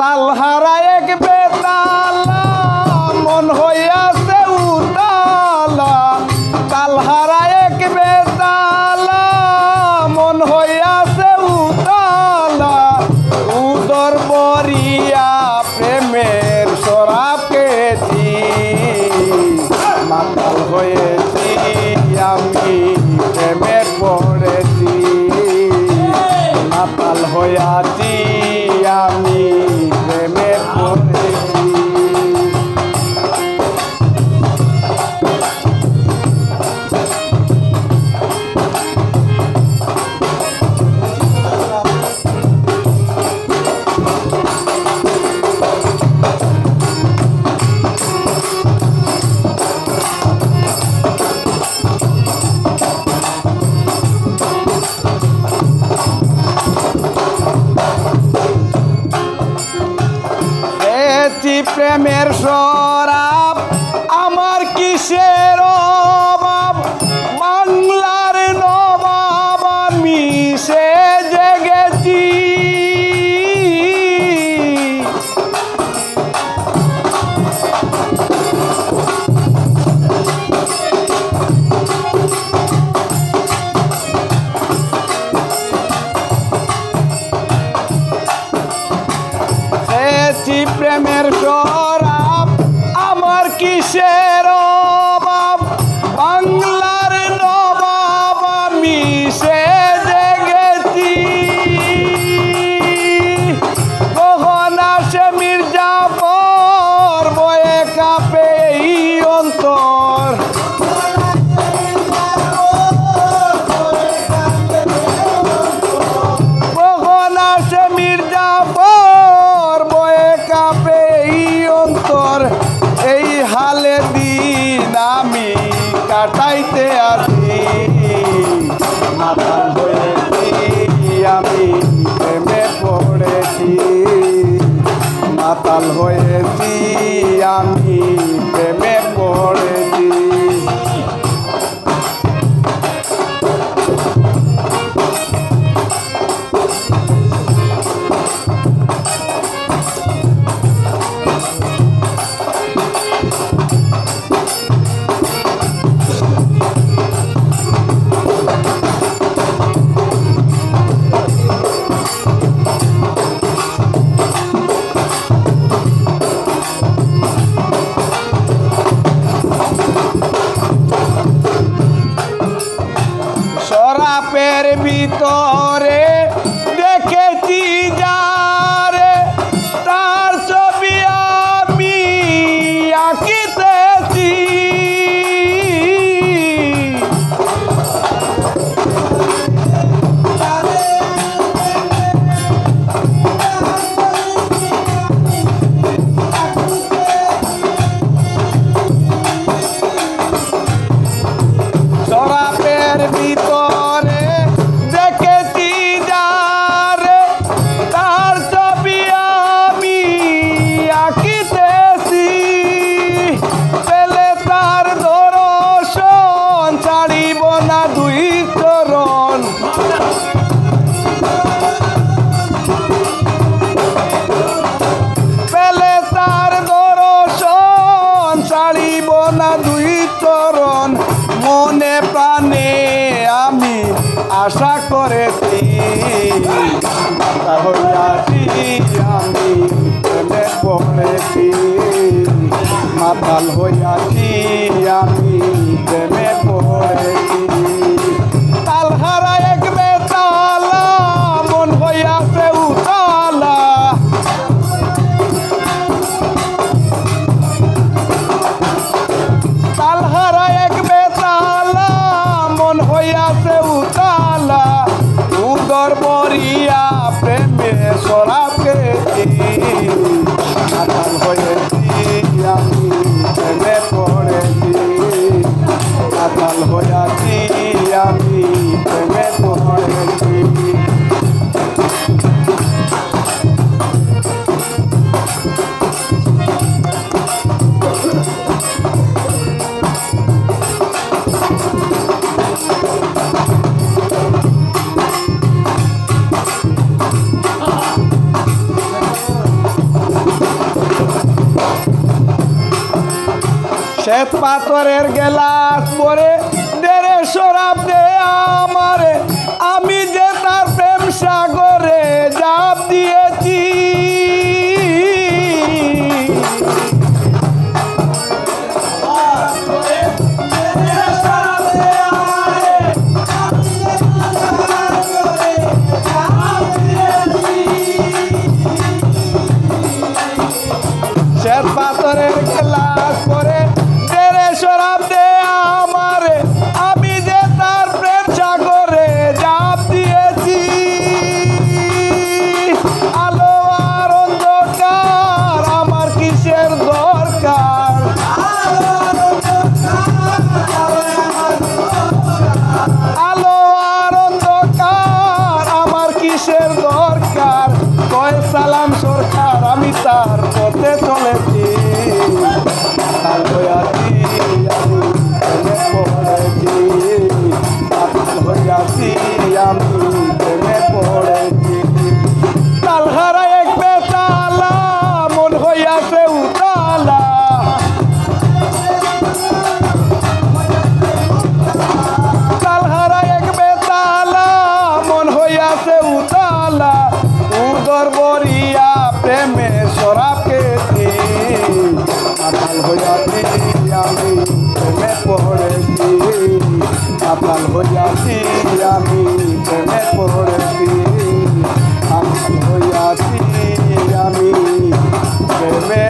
তাল হারা এক বেতালা, মন হইয়াছে উতালা। তাল হারা এক বেতালা, মন হইয়াছে উতালা। উদর পরিয়া প্রেমের সরাপকে মাতাল হয়েছি আমি, প্রেমের পড়েছি মাতাল হইয়াছি সরাব আমার কিসের অভাব? বাংলার নবাব আমি সে জেগেছি প্রেমের ডর Al-Hoye. করেছি। তাহলে আমি প্রেমে পড়েছি মাতাল হইয়াছি আমি প্রেমে পড়েছি শ্বেত পাথরের গেলাস পরে দেড়ে সরাব দে হইয়াছি আমি প্রেমে পড়েছি। আমি হইয়াছি আমি প্রেমে